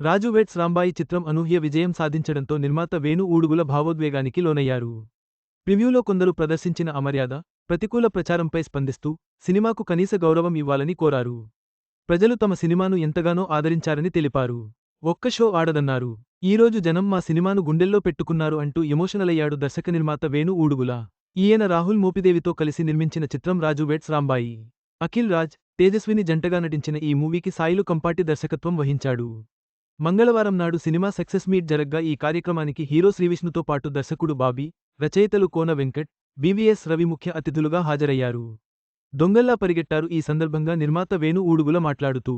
రాజు weds Rambai చిత్రం అనూహ్య విజయం సాధించడంతో నిర్మాత వేణు ఊడుగుల భావోద్వేగానికి లోనయ్యారు. ప్రివ్యూలో కొందరు ప్రదర్శించిన అమర్యాద ప్రతికూల ప్రచారంపై స్పందిస్తూ సినిమాకు కనీస గౌరవం ఇవ్వాలని కోరారు. ప్రజలు తమ సినిమాను ఎంతగానో ఆదరించారని తెలిపారు. ఒక్క షో ఆడదన్నారు. ఈరోజు జనం మా సినిమాను గుండెల్లో పెట్టుకున్నారు అంటూ ఎమోషనల్ అయ్యాడు దర్శక నిర్మాత వేణు ఊడుగుల. ఈయన రాహుల్ మోపిదేవితో కలిసి నిర్మించిన చిత్రం రాజు వెట్స్ రాంబాయి. అఖిల్ రాజ్ తేజస్విని జంటగా నటించిన ఈ మూవీకి సాయిలు కంపాటి దర్శకత్వం వహించాడు. మంగళవారం నాడు సినిమా సక్సెస్ మీట్ జరగ్గా ఈ కార్యక్రమానికి హీరో శ్రీవిష్ణుతో పాటు దర్శకుడు బాబీ రచయితలు కోన వెంకట్ బీవీఎస్ రవి ముఖ్య అతిథులుగా హాజరయ్యారు. దొంగల్లా పరిగెట్టారు ఈ సందర్భంగా నిర్మాత వేణు ఊడుగుల మాట్లాడుతూ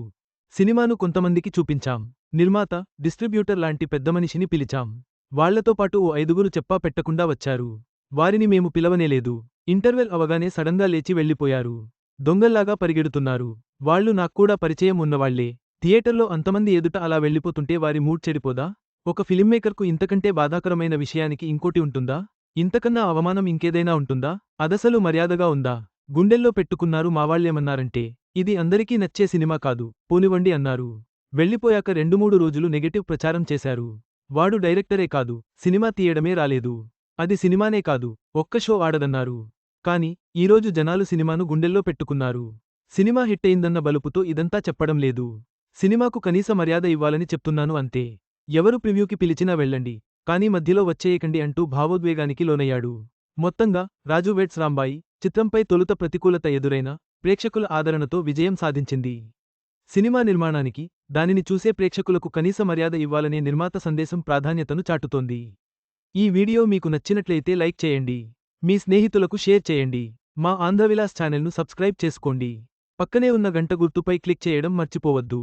సినిమాను కొంతమందికి చూపించాం. నిర్మాత డిస్ట్రిబ్యూటర్ లాంటి పెద్ద మనిషిని పిలిచాం. వాళ్ళతో పాటు ఓ ఐదుగురు చెప్పా పెట్టకుండా వచ్చారు. వారిని మేము పిలవనేలేదు. ఇంటర్వెల్ అవగానే సడన్గా లేచి వెళ్ళిపోయారు దొంగల్లాగా పరిగెడుతున్నారు. వాళ్ళు నాక్కూడా పరిచయం ఉన్నవాళ్ళే. థియేటర్లో అంతమంది ఎదుట అలా వెళ్ళిపోతుంటే వారి మూడ్ చెడిపోదా? ఒక ఫిలిమ్మేకర్కు ఇంతకంటే బాధాకరమైన విషయానికి ఇంకోటి ఉంటుందా? ఇంతకన్నా అవమానం ఇంకేదైనా ఉంటుందా? అదసలు మర్యాదగా ఉందా? గుండెల్లో పెట్టుకున్నారు మావాళ్ళేమన్నారంటే ఇది అందరికీ నచ్చే సినిమా కాదు పోనివ్వండి అన్నారు. వెళ్ళిపోయాక రెండు మూడు రోజులు నెగటివ్ ప్రచారం చేశారు. వాడు డైరెక్టరే కాదు సినిమా తీయడమే రాలేదు. అది సినిమానే కాదు ఒక్క షో ఆడదన్నారు. కాని ఈరోజు జనాలు సినిమాను గుండెల్లో పెట్టుకున్నారు. సినిమా హిట్టయిందన్న బలుపుతో ఇదంతా చెప్పడం లేదు. సినిమాకు కనీస మర్యాద ఇవ్వాలని చెప్తున్నాను అంతే. ఎవరు ప్రివ్యూకి పిలిచినా వెళ్ళండి. కానీ మధ్యలో వచ్చేయకండి అంటూ భావోద్వేగానికి లోనయ్యాడు. మొత్తంగా రాజు వెట్స్ రాంబాయి చిత్రంపై తొలుత ప్రతికూలత ఎదురైన ప్రేక్షకుల ఆదరణతో విజయం సాధించింది. సినిమా నిర్మాణానికి దానిని చూసే ప్రేక్షకులకు కనీస మర్యాద ఇవ్వాలనే నిర్మాత సందేశం ప్రాధాన్యతను చాటుతోంది. ఈ వీడియో మీకు నచ్చినట్లయితే లైక్ చేయండి. మీ స్నేహితులకు షేర్ చేయండి. మా ఆంధ్రవిలాస్ ఛానల్ను సబ్స్క్రైబ్ చేసుకోండి. పక్కనే ఉన్న గంట గుర్తుపై క్లిక్ చేయడం మర్చిపోవద్దు.